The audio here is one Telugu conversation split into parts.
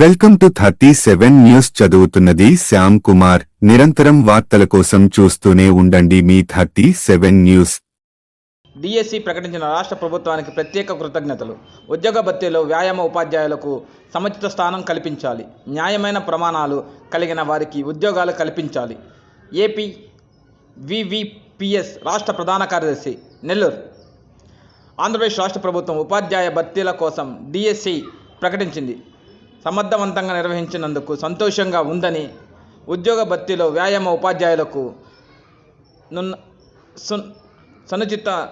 Welcome to thirty seven news చదువుతున్నది శ్యామ్ కుమార్. నిరంతరం వార్తల కోసం చూస్తూనే ఉండండి మీ థర్టీ సెవెన్ న్యూస్. డిఎస్సి ప్రకటించిన రాష్ట్ర ప్రభుత్వానికి ప్రత్యేక కృతజ్ఞతలు. ఉద్యోగ భత్యలో వ్యాయామ ఉపాధ్యాయులకు సముచిత స్థానం కల్పించాలి. న్యాయమైన ప్రమాణాలు కలిగిన వారికి ఉద్యోగాలు కల్పించాలి. ఏపీ వివిపిఎస్ రాష్ట్ర ప్రధాన కార్యదర్శి నెల్లూరు. ఆంధ్రప్రదేశ్ రాష్ట్ర ప్రభుత్వం ఉపాధ్యాయ భర్తీల కోసం డిఎస్సి ప్రకటించింది. సమర్థవంతంగా నిర్వహించినందుకు సంతోషంగా ఉందని ఉద్యోగ భర్తీలో వ్యాయామ ఉపాధ్యాయులకు నున్న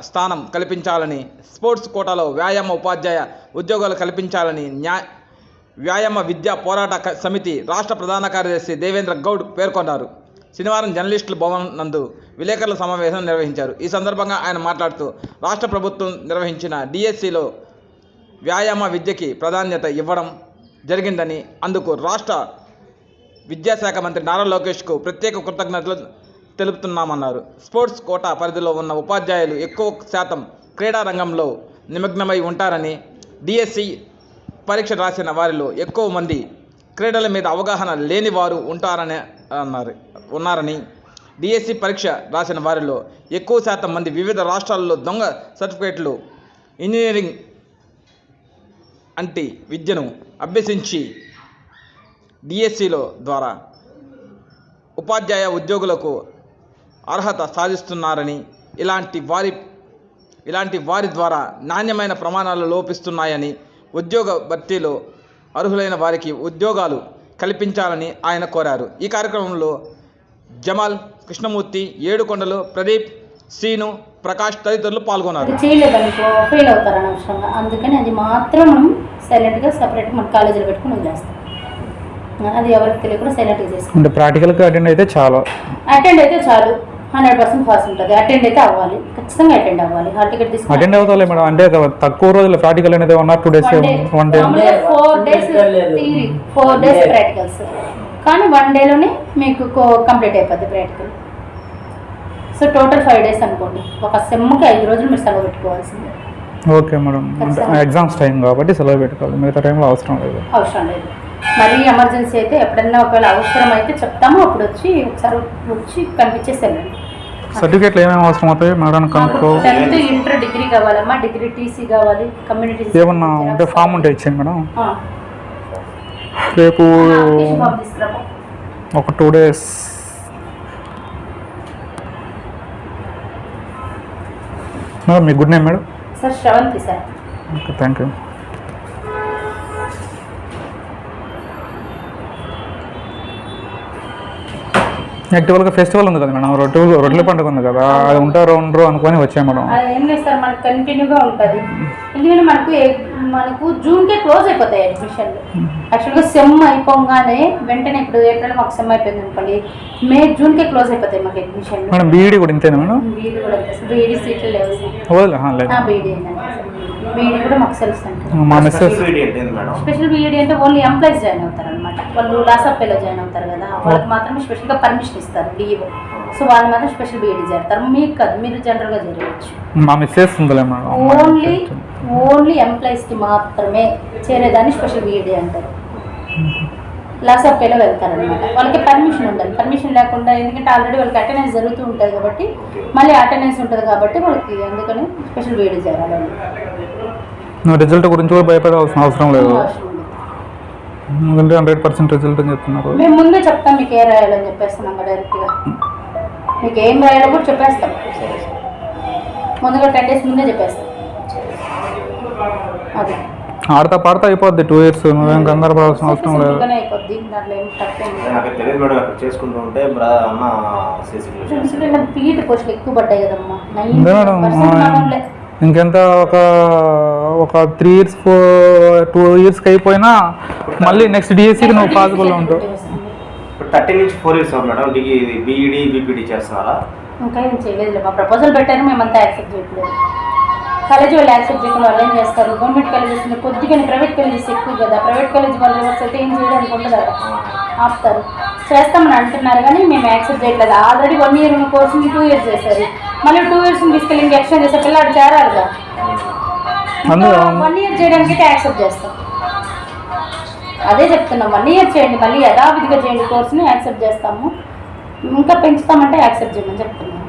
స్థానం కల్పించాలని స్పోర్ట్స్ కోటాలో వ్యాయామ ఉపాధ్యాయ ఉద్యోగాలు కల్పించాలని న్యా వ్యాయామ విద్యా పోరాట క- సమితి రాష్ట్ర ప్రధాన కార్యదర్శి దేవేంద్ర గౌడ్ పేర్కొన్నారు. శనివారం జర్నలిస్టుల భవన్ నందు విలేకరుల సమావేశం నిర్వహించారు. ఈ సందర్భంగా ఆయన మాట్లాడుతూ రాష్ట్ర ప్రభుత్వం నిర్వహించిన డిఎస్సిలో వ్యాయామ విద్యకి ప్రాధాన్యత ఇవ్వడం జరిగిందని అందుకు రాష్ట్ర విద్యాశాఖ మంత్రి నారా లోకేష్కు ప్రత్యేక కృతజ్ఞతలు తెలుపుతున్నామన్నారు. స్పోర్ట్స్ కోటా పరిధిలో ఉన్న ఉపాధ్యాయులు ఎక్కువ శాతం క్రీడా రంగంలో నిమగ్నమై ఉంటారని డిఎస్సి పరీక్ష రాసిన వారిలో ఎక్కువ మంది క్రీడల మీద అవగాహన లేని వారు ఉంటారని అన్నారు. ఉన్నారని డిఎస్సి పరీక్ష రాసిన వారిలో ఎక్కువ శాతం మంది వివిధ రాష్ట్రాల్లో దొంగ సర్టిఫికేట్లు ఇంజనీరింగ్ అంటి విద్యను అభ్యసించి డిఎస్సిలో ద్వారా ఉపాధ్యాయ ఉద్యోగులకు అర్హత సాధిస్తున్నారని ఇలాంటి వారి ఇలాంటి వారి ద్వారా నాణ్యమైన ప్రమాణాలు లోపిస్తున్నాయని ఉద్యోగ భర్తీలో అర్హులైన వారికి ఉద్యోగాలు కల్పించాలని ఆయన కోరారు. ఈ కార్యక్రమంలో జమాల్ కృష్ణమూర్తి ఏడుకొండలు ప్రదీప్ శ్రీను ప్రకాష్ తదితరులు పాల్గొన్నారు. చేయలేదనుకో ఫెయిల్ అవుతారు అనవసరంగా. అందుకని అది మాత్రం మనం సైలెంట్గా సపరేట్గా మన కాలేజీలో పెట్టుకుని వదిలేస్తాం. అది ఎవరికి తెలియకుండా సైలెంట్గా చేసుకుంటాం అంటే ప్రాక్టికల్గా అటెండ్ అయితే చాలా. అటెండ్ అయితే చాలు. హండ్రెడ్ పర్సెంట్ పాస్ ఉంటుంది. అటెండ్ అయితే అవ్వాలి. ఖచ్చితంగా అటెండ్ అవ్వాలి. హాల్ టికెట్ తీసుకుని అటెండ్ అవుతాలే మేడం. అంటే తక్కువ రోజులు ప్రాక్టికల్ అనేది one or two days one day four days theory four days practicals కానీ వన్ డేలోనే మీకు కంప్లీట్ అయిపోద్ది practical so total five days అనుకోండి. ఒక సెమ్కి ఐదు రోజులు మీరు సెలవు పెట్టుకోవాల్సిందే. Okay madam. ఎగ్జామ్స్ టైం కాబట్టి సెలవు పెట్టుకోవాలి. మిగతా టైంలో అవసరం లేదు. అవసరం లేదు. మరీ ఎమర్జెన్సీ అయితే ఎప్పుడన్నా ఒకవేళ అవసరం అయితే చెప్తాము. అప్పుడు వచ్చి ఒకసారి వచ్చి కనిపించేసి వెళ్ళండి సర్టిఫికేట్లు ఏమేమి అవసరం అవుతాయి? మేడం కనుక్కో. టెన్త్ ఇంటర్ డిగ్రీ కావాలమ్మా. డిగ్రీ టీసీ కావాలి. కమ్యూనిటీ ఏమన్నా ఉంటే ఫామ్ ఉంటే ఇచ్చేయండి మేడం. రేపు ఒక two days madam me good name madam? Sir Sravanthi sir. Okay thank you. యాక్చువల్గా ఫెస్టివల్ ఉంది కదా మేడం రొట్టె రొట్టెల పండుగ ఉంది కదా అది ఉంటారో ఉండరు అనుకొని వచ్చాయి మేడం. ఏం లేదు సార్ మనకు కంటిన్యూగా ఉంటుంది. ఎందుకంటే మనకు మనకు జూన్కే క్లోజ్ అయిపోతాయి అడ్మిషన్లు. యాక్చువల్గా సెమ్ అయిపోగానే వెంటనే ఇప్పుడు ఏప్రిల్ మాకు సెమ్ అయిపోయింది అనుకోండి మే జూన్కే క్లోజ్ అయిపోతాయి మాకు అడ్మిషన్లు. మేడం బీఈడి కూడా ఇంతేనా మేడం? బీఈడి కూడా బీఈడి సీట్లు లేవు. బీఈడి బీఈడి కూడా మాకు సెల్ఫ్ స్పెషల్ బీఈడి అంటే ఓన్లీ ఎంప్లాయీస్ జాయిన్ అవుతారు అనమాట వాళ్ళు లాసప్పేలో జాయిన్ అవుతారు కదా వాళ్ళకి మాత్రమే స్పెషల్గా పర్మిషన్ ఇస్తారు డిఈఓ సో వాళ్ళు మాత్రం స్పెషల్ బీఈడి చేస్తారు. మీకు కాదు మీరు జనరల్గా చేరవచ్చు. మా మిస్సెస్ ఓన్లీ ఓన్లీ ఎంప్లాయీస్కి మాత్రమే చేరేదాన్ని స్పెషల్ బీఈడి అంటారు. లాసప్పేలో వెళ్తారనమాట వాళ్ళకి పర్మిషన్ ఉండాలి. పర్మిషన్ లేకుండా ఎందుకంటే ఆల్రెడీ వాళ్ళకి అటెండెన్స్ జరుగుతూ ఉంటుంది కాబట్టి మళ్ళీ అటెండెన్స్ ఉంటుంది కాబట్టి వాళ్ళకి అందుకని స్పెషల్ చేరాలి నువ్వు రిజల్ట్ గురించి కూడా భయపడాల్సిన అవసరం లేదు. హండ్రెడ్ పర్సెంట్ రిజల్ట్ అని చెప్తున్నారు. మేము ముందే చెప్తాం మీకు ఏ రాయాలని చెప్పేస్తున్నాం డైరెక్ట్గా మీకు ఏం రాయాలో కూడా చెప్పేస్తాం. ముందుగా టెన్ డేస్ ముందే చెప్పేస్తాం. అది. ఆడతా పాడతా అయిపోద్ది టూ ఇయర్స్ నువ్వేం కంగారు పడాల్సిన అవసరం లేదు. సింపుల్గానే అయిపోద్ది దాంట్లో ఏం తక్కువ నాకు తెలియదు మేడం అక్కడ చేసుకుంటూ ఉంటే బ్రా అన్న సీసీ ఎందుకంటే పీఈటీ పోస్టులు ఎక్కువ పడ్డాయి కదమ్మా. అదే మేడం నైన్టీ ఇంకెంత ఒక ఒక త్రీ ఇయర్స్ ఫోర్ టూ ఇయర్స్కి అయిపోయినా మళ్ళీ నెక్స్ట్ డిఎస్సికి నువ్వు పాసిబుల్ ఉంటావు. ఇప్పుడు థర్టీ నుంచి four years madam. Degree BEd BPEd చేస్తున్నారా? ఇంకా ఏం చేయలేదు మా ప్రపోజల్ పెట్టారు మేమంతా యాక్సెప్ట్ చేయట్లేదు. కాలేజీ వాళ్ళు యాక్సెప్ట్ చేయకుండా వాళ్ళు ఏం చేస్తారు? గవర్నమెంట్ కాలేజెస్ కొద్దిగా ప్రైవేట్ కాలేజెస్ ఎక్కువ కదా. ప్రైవేట్ కాలేజ్ వాళ్ళు అయితే ఏం చేయడానికి ఉండదు అక్కడ ఆపుతారు. చేస్తామని అంటున్నారు కానీ మేము యాక్సెప్ట్ చేయట్లేదు. ఆల్రెడీ వన్ ఇయర్ ఉన్న కోర్సుని టూ ఇయర్స్ చేశారు. మళ్ళీ టూ ఇయర్స్ తీసుకెళ్ళి ఇంకా ఎక్స్టెండ్ చేసే పిల్లాడు చేరాలిగా అందులో వన్ ఇయర్ చేయడానికి అయితే యాక్సెప్ట్ చేస్తాం. అదే చెప్తున్నాం. వన్ ఇయర్ చేయండి. మళ్ళీ యథావిధిగా చేయండి కోర్సుని యాక్సెప్ట్ చేస్తాము. ఇంకా పెంచుతామంటే యాక్సెప్ట్ చేయమని చెప్తున్నాము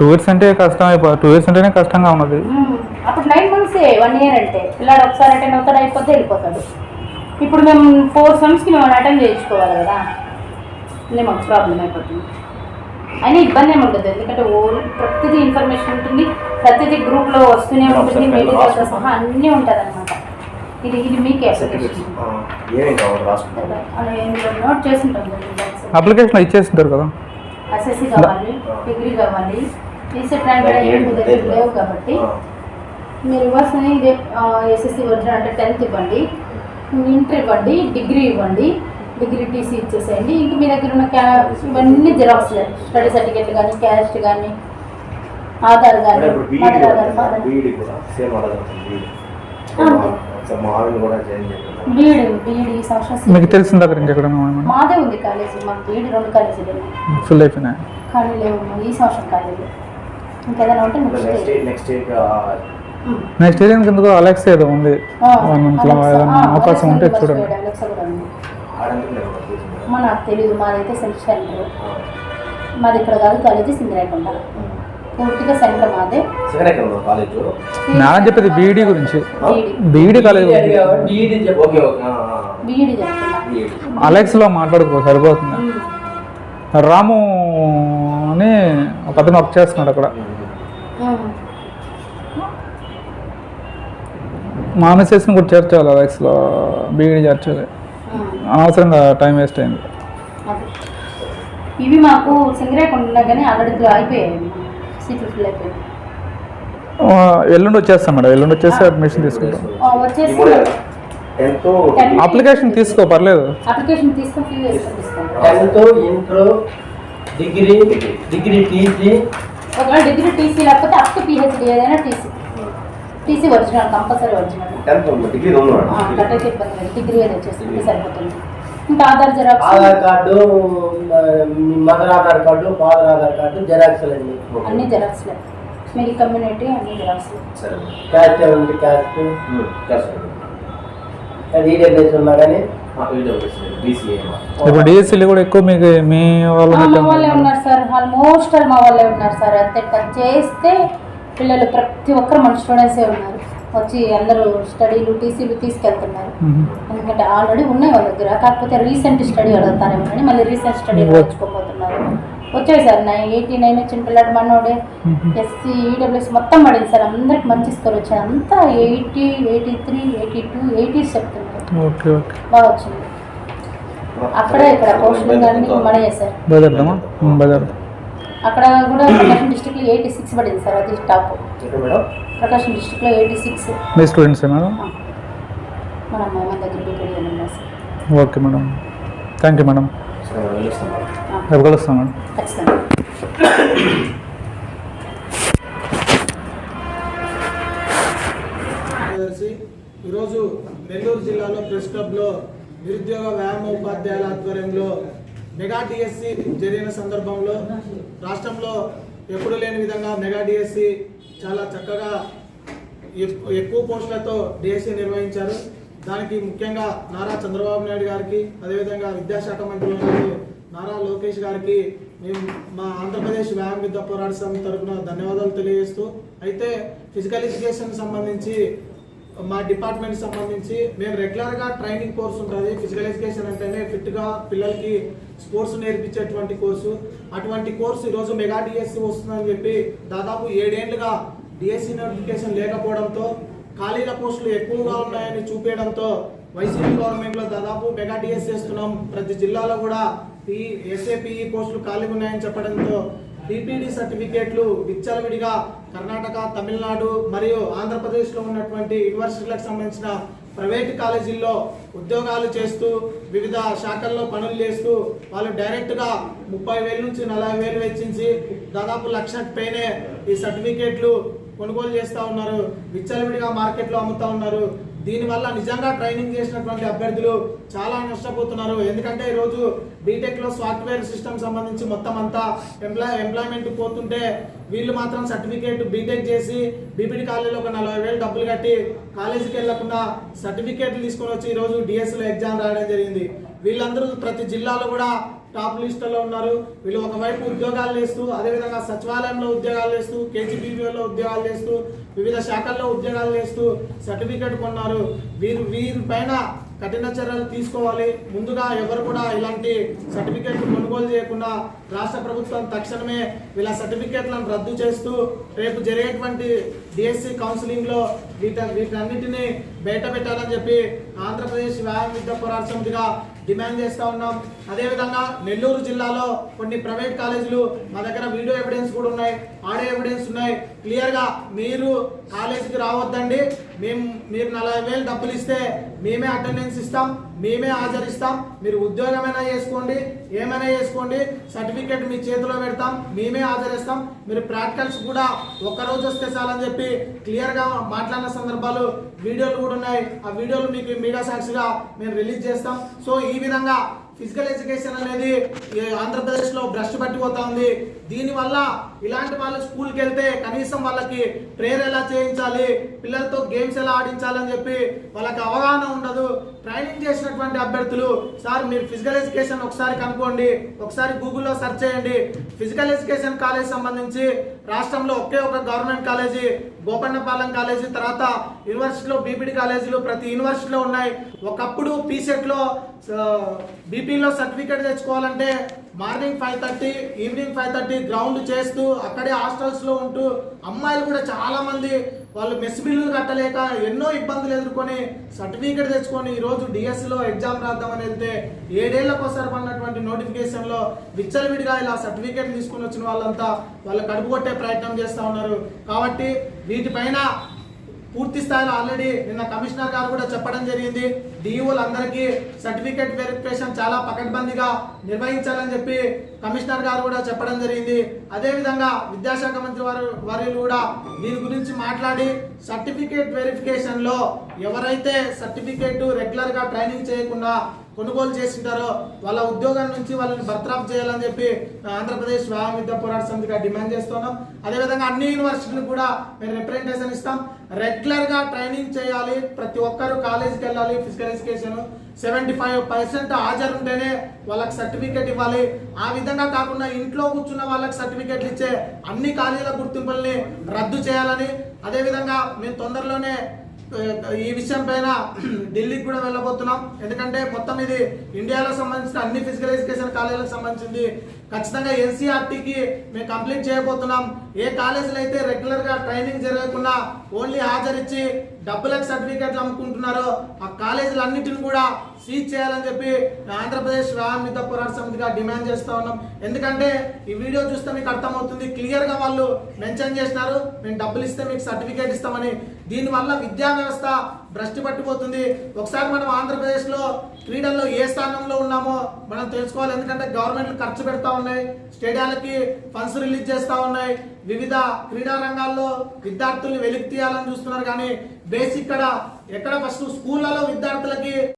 టూ ఇయర్స్ అంటే కష్టం అయిపోతుంది టూ ఇయర్స్ అంటేనే కష్టంగా ఉన్నది. అప్పుడు నైన్ మంత్స్ వన్ ఇయర్ అంటే. పిల్లాడు ఒకసారి అటెండ్ అవుతాడు అయిపోతే వెళ్ళిపోతాడు. ఇప్పుడు మేము ఫోర్ సెమ్స్కి మేము అటెండ్ చేయించుకోవాలి కదా. అదే మాకు ప్రాబ్లం అయిపోతుంది. అయినా ఇబ్బంది ఏమి ఉండదు. ఎందుకంటే ఓ ప్రతిదీ ఇన్ఫర్మేషన్ ఉంటుంది. ప్రతిదీ గ్రూప్లో వస్తూనే ఉంటుంది. మీటింగ్లతో సహా అన్నీ ఉంటుంది అనమాట ఇది ఇది మీకే అప్లికేషన్ ఏమేం కావాలి రాసుకుంటాం. నోట్ అప్లికేషన్ ఇచ్చేసింటారు కదా. ఎస్ఎస్సి కావాలి డిగ్రీ కావాలి. రీసెట్ ర్యాంక్ దగ్గర లేవు కాబట్టి మీరు ఇవ్వాల్సిన ఇదే ఎస్ఎస్సి ఒరిజినల్ అంటే టెన్త్ ఇవ్వండి. ఇంటర్ ఇవ్వండి డిగ్రీ ఇవ్వండి డిగ్రీ టీసీ ఇచ్చేసేయండి. ఇంక మీ దగ్గర ఉన్న క్యా ఇవన్నీ జిరాక్స్ స్టడీ సర్టిఫికేట్ కానీ క్యాస్ట్ కానీ ఆధార్ కానీ మదర్ ఆధార్ కూడా జాయిన్ ఈ సంవత్సరం మీకు తెలిసిన దగ్గర ఇంకెక్కడైనా ఏమైనా? మాదే ఉంది కాలేజీ మాకు రెండు కాలేజీలు ఫుల్ అయిపోయినాయి. ఖాళీ లేవు ఈ సంవత్సరం కాలేజీ ఇంకేదైనా ఉంటే next year next year next year ఎందుకు అలెక్స్ ఏదో ఉంది. అవకాశం ఉంటే చూడండి. నాకు తెలియదు మాదైతే సెల్ఫ్ సెంటర్ మాది ఇక్కడ కాదు కాలేజీ సింగరాయకొండ పూర్తిగా సెంటర్ మాదే. సెకండ్ ఎక్కడ కాలేజ్? నేను చెప్పేది బీఈడి గురించి. బీఈడి కాలేజ్ బీఈడి అలెక్స్లో మాట్లాడుకో సరిపోతుంది. రాము అని ఒక అతను వర్క్ చేస్తున్నాడు అక్కడ. ఉమ్. మా మిస్సెస్ని కూడా చేర్చాలి అలెక్స్లో. బీఈడి చేర్చాలి. అనవసరంగా టైం వేస్ట్ అయింది. ఇవి మాకు కానీ ఆల్రెడీ అయిపోయాయి సీట్లు ఫిల్ ఎల్లుండి వచ్చేస్తాం మేడం. ఎల్లుండి వచ్చేసి అడ్మిషన్ తీసుకుంటాం. వచ్చేసి అప్లికేషన్ తీసుకో పర్లేదు. అప్లికేషన్ తీసుకొని ఫిల్ చేసుకొని తీసుకోండి tenth inter degree degree TC ఒకవేళ డిగ్రీ టీసీ లేకపోతే అప్ టు పిహెచ్డి ఏదైనా TC TC original compulsory original degree degree చేసుకుంటే సరిపోతుంది. ఇంకా ఆధార్ జెరాక్స్ ఆధార్ కార్డు మీ mother Aadhaar card father Aadhaar card xerox అండి. అన్ని జెరాక్స్లే మీ కమ్యూనిటీ అన్ని జెరాక్స్లే సరే. క్యాస్ట్ ఏమంటే క్యాస్ట్? చేస్తాను అది ఈడబ్ల్యూఎస్ ఉన్నా కానీ? బీసీఏ ఇప్పుడు డిఎస్సీలు కూడా ఎక్కువ మీకు మీ వాళ్ళు మా వాళ్ళే ఉన్నారు సార్. ఆల్మోస్ట్ ఆల్ మా వాళ్ళే ఉన్నారు సార్. అంతే టచ్ చేస్తే పిల్లలు ప్రతి ఒక్కరు మన స్టూడెంట్సే ఉన్నారు. వచ్చి అందరూ స్టడీలు టీసీలు తీసుకెళ్తున్నారు. ఎందుకంటే ఆల్రెడీ ఉన్నాయి వాళ్ళ దగ్గర. కాకపోతే రీసెంట్ స్టడీ అడుగుతారేమో అని మళ్ళీ రీసెంట్ స్టడీ నేర్చుకోబోతున్నారు వచ్చాయి సార్ నా ఎయిటీ నైన్ వచ్చిన పిల్లడు మనోడే. ఎస్సీ ఈడబ్ల్యూఎస్ మొత్తం పడింది సార్. అందరికి మంచి స్కోర్ వచ్చాయి అంతా eighty eighty three eighty two eighties చెప్తున్నారు. Okay okay. బాగా వచ్చింది. అక్కడే ఇక్కడ పోస్టులు కానీ మనయే సార్. అక్కడ కూడా డిస్టిక్లో ఎయిటీ సిక్స్ పడింది సార్ అది టాప్. ప్రకాశం డిస్టిక్లో ఎయిటీ సిక్స్. మీ స్టూడెంట్స్ మేడం? మన మన దగ్గర okay madam. Thank you madam. రేపు కలుస్తాం మేడం. ఖచ్చితంగా. ఈరోజు నెల్లూరు జిల్లాలో ప్రెస్ క్లబ్లో నిరుద్యోగ వ్యాయామ ఉపాధ్యాయుల ఆధ్వర్యంలో మెగా డిఎస్సి జరిగిన సందర్భంలో రాష్ట్రంలో ఎప్పుడు లేని విధంగా మెగా డిఎస్సి చాలా చక్కగా ఎక్కువ పోస్టులతో డిఎస్సి నిర్వహించారు. దానికి ముఖ్యంగా నారా చంద్రబాబు నాయుడు గారికి అదేవిధంగా విద్యాశాఖ మంత్రి నారా లోకేష్ గారికి మేము మా ఆంధ్రప్రదేశ్ వ్యాయామ విద్య పోరాట సమితి తరఫున ధన్యవాదాలు తెలియజేస్తూ అయితే ఫిజికల్ ఎడ్యుకేషన్ సంబంధించి మా డిపార్ట్మెంట్ సంబంధించి మేము రెగ్యులర్గా ట్రైనింగ్ కోర్స్ ఉంటుంది. ఫిజికల్ ఎడ్యుకేషన్ అంటేనే ఫిట్గా పిల్లలకి స్పోర్ట్స్ నేర్పించేటువంటి కోర్సు. అటువంటి కోర్సు ఈరోజు మెగా డిఎస్సి వస్తుందని చెప్పి దాదాపు ఏడేళ్ళుగా డిఎస్సి నోటిఫికేషన్ లేకపోవడంతో ఖాళీల పోస్టులు ఎక్కువగా ఉన్నాయని చూపించడంతో వైసీపీ గవర్నమెంట్లో దాదాపు మెగా డిఎస్సి చేస్తున్నాం ప్రతి జిల్లాలో కూడా ఈ ఎస్ఏపిఈ పోస్టులు ఖాళీగా ఉన్నాయని చెప్పడంతో డిపిడి సర్టిఫికేట్లు విచ్చలవిడిగా కర్ణాటక తమిళనాడు మరియు ఆంధ్రప్రదేశ్లో ఉన్నటువంటి యూనివర్సిటీలకు సంబంధించిన ప్రైవేట్ కాలేజీల్లో ఉద్యోగాలు చేస్తూ వివిధ శాఖల్లో పనులు చేస్తూ వాళ్ళు డైరెక్ట్గా ముప్పై వేల నుంచి నలభై వేలు వెచ్చించి దాదాపు లక్షకు పైనే ఈ సర్టిఫికేట్లు కొనుగోలు చేస్తూ ఉన్నారు. విచ్చలవిడిగా మార్కెట్లో అమ్ముతా ఉన్నారు. దీనివల్ల నిజంగా ట్రైనింగ్ చేసినటువంటి అభ్యర్థులు చాలా నష్టపోతున్నారు. ఎందుకంటే ఈరోజు బీటెక్లో సాఫ్ట్వేర్ సిస్టమ్ సంబంధించి మొత్తం అంతా ఎంప్లాయ్ ఎంప్లాయ్మెంట్ పోతుంటే వీళ్ళు మాత్రం సర్టిఫికేట్ బీటెక్ చేసి బీపీడీ కాలేజీలో ఒక నలభై వేలు డబ్బులు కట్టి కాలేజీకి వెళ్ళకుండా సర్టిఫికేట్లు తీసుకొని వచ్చి ఈరోజు డిఎస్సిలో ఎగ్జామ్ రాయడం జరిగింది. వీళ్ళందరూ ప్రతి జిల్లాలో కూడా టాప్ లిస్టులో ఉన్నారు. వీళ్ళు ఒకవైపు ఉద్యోగాలు చేస్తూ అదేవిధంగా సచివాలయంలో ఉద్యోగాలు చేస్తూ కేజీబీవీలో ఉద్యోగాలు చేస్తూ వివిధ శాఖల్లో ఉద్యోగాలు చేస్తూ సర్టిఫికేట్ కొన్నారు. వీరు వీరి పైన కఠిన చర్యలు తీసుకోవాలి. ముందుగా ఎవరు కూడా ఇలాంటి సర్టిఫికేట్లు కొనుగోలు చేయకుండా రాష్ట్ర ప్రభుత్వం తక్షణమే వీళ్ళ సర్టిఫికేట్లను రద్దు చేస్తూ రేపు జరిగేటువంటి డిఎస్సి కౌన్సిలింగ్లో వీట వీటన్నిటిని బయట పెట్టాలని చెప్పి ఆంధ్రప్రదేశ్ వ్యాయామ విద్య పోరాట సమితిగా డిమాండ్ చేస్తా ఉన్నాం. అదేవిధంగా నెల్లూరు జిల్లాలో కొన్ని ప్రైవేట్ కాలేజీలు మా దగ్గర వీడియో ఎవిడెన్స్ కూడా ఉన్నాయి ఆడియో ఎవిడెన్స్ ఉన్నాయి. క్లియర్గా మీరు కాలేజీకి రావద్దండి. మేము మీరు నలభై వేలు డబ్బులు ఇస్తే మేమే అటెండెన్స్ ఇస్తాం. మేమే ఆచరిస్తాం. మీరు ఉద్యోగమైనా చేసుకోండి ఏమైనా చేసుకోండి సర్టిఫికేట్ మీ చేతిలో పెడతాం మేమే ఆచరిస్తాం. మీరు ప్రాక్టికల్స్ కూడా ఒక్కరోజు వస్తే చాలని చెప్పి క్లియర్గా మాట్లాడిన సందర్భాలు వీడియోలు కూడా ఉన్నాయి. ఆ వీడియోలు మీకు మీడియా సాక్షిగా మేము రిలీజ్ చేస్తాం. సో ఈ విధంగా ఫిజికల్ ఎడ్యుకేషన్ అనేది ఆంధ్రప్రదేశ్లో భ్రష్టు పట్టిపోతా ఉంది. దీనివల్ల ఇలాంటి వాళ్ళు స్కూల్కి వెళ్తే కనీసం వాళ్ళకి ప్రేయర్ ఎలా చేయించాలి పిల్లలతో గేమ్స్ ఎలా ఆడించాలని చెప్పి వాళ్ళకి అవగాహన ఉండదు. ట్రైనింగ్ చేసినటువంటి అభ్యర్థులు సార్ మీరు ఫిజికల్ ఎడ్యుకేషన్ ఒకసారి కనుక్కోండి ఒకసారి గూగుల్లో సెర్చ్ చేయండి. ఫిజికల్ ఎడ్యుకేషన్ కాలేజ్ సంబంధించి రాష్ట్రంలో ఒకే ఒక గవర్నమెంట్ కాలేజీ గోపన్నపాలెం కాలేజీ తర్వాత యూనివర్సిటీలో బీపీడి కాలేజీలు ప్రతి యూనివర్సిటీలో ఉన్నాయి. ఒకప్పుడు పీసెట్లో బీపీలో certificate తెచ్చుకోవాలంటే morning five thirty evening five thirty ground చేస్తూ అక్కడే హాస్టల్స్లో ఉంటూ అమ్మాయిలు కూడా చాలా మంది వాళ్ళు మెస్ బిల్లులు కట్టలేక ఎన్నో ఇబ్బందులు ఎదుర్కొని సర్టిఫికేట్ తెచ్చుకొని ఈరోజు డిఎస్సిలో ఎగ్జామ్ రాద్దామని వెళ్తే ఏడేళ్ళకోసారి పడినటువంటి నోటిఫికేషన్లో విచ్చలవిడిగా ఇలా సర్టిఫికేట్ తీసుకుని వచ్చిన వాళ్ళంతా వాళ్ళు కడుపు కొట్టే ప్రయత్నం చేస్తూ ఉన్నారు. కాబట్టి వీటిపైన పూర్తి స్థాయిలో ఆల్రెడీ నిన్న కమిషనర్ గారు కూడా చెప్పడం జరిగింది. డిఈఓలు సర్టిఫికేట్ వెరిఫికేషన్ చాలా పకడ్బందీగా నిర్వహించాలని చెప్పి కమిషనర్ గారు కూడా చెప్పడం జరిగింది. అదేవిధంగా విద్యాశాఖ మంత్రి వారు వర్యులు కూడా దీని గురించి మాట్లాడి సర్టిఫికేట్ వెరిఫికేషన్లో ఎవరైతే సర్టిఫికేట్ రెగ్యులర్గా ట్రైనింగ్ చేయకుండా కొనుగోలు చేసింటారో వాళ్ళ ఉద్యోగం నుంచి వాళ్ళని బర్తరాఫ్ చేయాలని చెప్పి ఆంధ్రప్రదేశ్ వ్యాయామ విద్యా పోరాట సమితిగా డిమాండ్ చేస్తున్నాం. అదేవిధంగా అన్ని యూనివర్సిటీలు కూడా మేము రిప్రజెంటేషన్ ఇస్తాం. రెగ్యులర్గా ట్రైనింగ్ చేయాలి. ప్రతి ఒక్కరు కాలేజీకి వెళ్ళాలి physical verification seventy five percent హాజరు ఉంటేనే వాళ్ళకి సర్టిఫికేట్ ఇవ్వాలి. ఆ విధంగా కాకుండా ఇంట్లో కూర్చున్న వాళ్ళకి సర్టిఫికేట్లు ఇచ్చే అన్ని కాలేజీల గుర్తింపుల్ని రద్దు చేయాలని. అదేవిధంగా మేము తొందరలోనే ఈ విషయం పైన ఢిల్లీకి కూడా వెళ్ళబోతున్నాం. ఎందుకంటే మొత్తం ఇది ఇండియాలో సంబంధించిన అన్ని ఫిజికల్ ఎడ్యుకేషన్ కాలేజీలకు సంబంధించింది. ఖచ్చితంగా ఎన్సీఆర్టీకి మేము కంప్లీట్ చేయబోతున్నాం. ఏ కాలేజీలు అయితే రెగ్యులర్గా ట్రైనింగ్ జరగకుండా ఓన్లీ హాజరిచ్చి డబ్బులకు సర్టిఫికేట్లు అమ్ముకుంటున్నారో ఆ కాలేజీలన్నింటిని కూడా సీజ్ చేయాలని చెప్పి ఆంధ్రప్రదేశ్ వ్యాయామిత పోరాట సమితిగా డిమాండ్ చేస్తూ ఉన్నాం. ఎందుకంటే ఈ వీడియో చూస్తే మీకు అర్థమవుతుంది క్లియర్గా వాళ్ళు మెన్షన్ చేసినారు. మేము డబ్బులు ఇస్తే మీకు సర్టిఫికేట్ ఇస్తామని. దీనివల్ల విద్యా వ్యవస్థ భ్రష్టి పట్టిపోతుంది. ఒకసారి మనం ఆంధ్రప్రదేశ్లో క్రీడల్లో ఏ స్థానంలో ఉన్నామో మనం తెలుసుకోవాలి. ఎందుకంటే గవర్నమెంట్లు ఖర్చు పెడతా ఉన్నాయి స్టేడియాలకి ఫండ్స్ రిలీజ్ చేస్తూ ఉన్నాయి. వివిధ క్రీడా రంగాల్లో విద్యార్థుల్ని వెలికి తీయాలని చూస్తున్నారు. కానీ బేసిక్ ఇక్కడ ఎక్కడ ఫస్ట్ స్కూళ్ళలో విద్యార్థులకి